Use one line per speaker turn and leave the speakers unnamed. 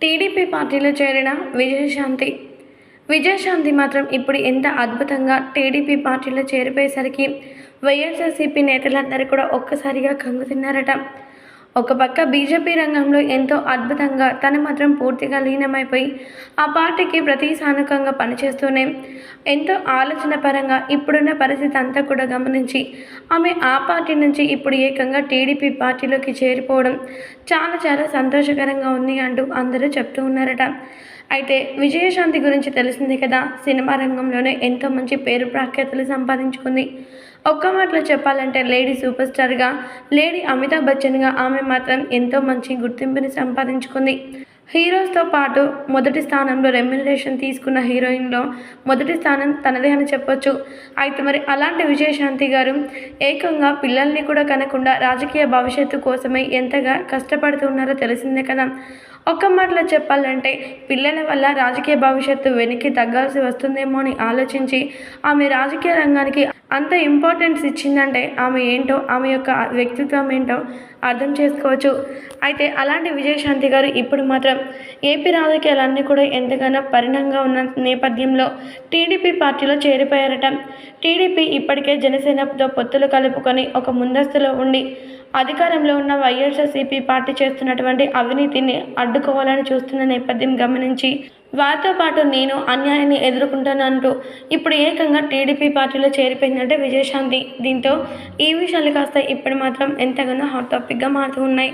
TDP పార్టీలో చేరిన విజయశాంతి. విజయశాంతి మాత్రం ఇప్పుడు ఎంత అద్భుతంగా టీడీపీ పార్టీలో చేరిపోయేసరికి వైఎస్ఆర్సీపీ నేతలందరూ కూడా ఒక్కసారిగా కంగుతిన్నారట ఒక పక్క బీజేపీ రంగంలో ఎంతో అద్భుతంగా తను మాత్రం పూర్తిగా లీనమైపోయి ఆ పార్టీకి ప్రతి సానుకంగా పనిచేస్తూనే ఎంతో ఆలోచన పరంగా ఇప్పుడున్న పరిస్థితి అంతా కూడా గమనించి ఆమె ఆ పార్టీ నుంచి ఇప్పుడు ఏకంగా టీడీపీ పార్టీలోకి చేరిపోవడం చాలా చాలా సంతోషకరంగా ఉంది అంటూ అందరూ చెప్తూ ఉన్నారట. అయితే విజయశాంతి గురించి తెలిసిందే కదా సినిమా రంగంలోనే ఎంతో మంచి పేరు ప్రాఖ్యాతలు సంపాదించుకుంది. ఒక్క మాటలో చెప్పాలంటే లేడీ సూపర్ స్టార్గా లేడీ అమితాబ్ బచ్చన్గా ఆమె మాత్రం ఎంతో మంచి గుర్తింపుని సంపాదించుకుంది. హీరోస్తో పాటు మొదటి స్థానంలో రెమ్యునరేషన్ తీసుకున్న హీరోయిన్లో మొదటి స్థానం తనదే అని చెప్పొచ్చు. అయితే మరి అలాంటి విజయశాంతి గారు ఏకంగా పిల్లల్ని కూడా కనకుండా రాజకీయ భవిష్యత్తు కోసమే ఎంతగా కష్టపడుతున్నారో తెలిసిందే కదా. ఒక్క మాటలో చెప్పాలంటే పిల్లల వల్ల రాజకీయ భవిష్యత్తు వెనక్కి తగ్గాల్సి వస్తుందేమో అని ఆలోచించి ఆమె రాజకీయ రంగానికి అంత ఇంపార్టెన్స్ ఇచ్చిందంటే ఆమె ఏంటో ఆమె యొక్క వ్యక్తిత్వం ఏంటో అర్థం చేసుకోవచ్చు. అయితే అలాంటి విజయశాంతి గారు ఇప్పుడు మాత్రం ఏపీ రాజకీయాలన్నీ కూడా ఎంతగానో పరిణంగా ఉన్న నేపథ్యంలో టీడీపీ పార్టీలో చేరిపోయారట. టీడీపీ ఇప్పటికే జనసేనతో పొత్తులు కలుపుకొని ఒక ముందస్తులో ఉండి అధికారంలో ఉన్న వైఎస్ఆర్సీపీ పార్టీ చేస్తున్నటువంటి అవినీతిని అడ్డుకోవాలని చూస్తున్న నేపథ్యం గమనించి వారితో పాటు నేను అన్యాయాన్ని ఎదుర్కొంటానంటూ ఇప్పుడు ఏకంగా టీడీపీ పార్టీలో చేరిపోయిందంటే విజయశాంతి. దీంతో ఈ విషయాలు కాస్త ఇప్పుడు మాత్రం ఎంతగానో హాట్ టాపిక్గా మారుతూ ఉన్నాయి.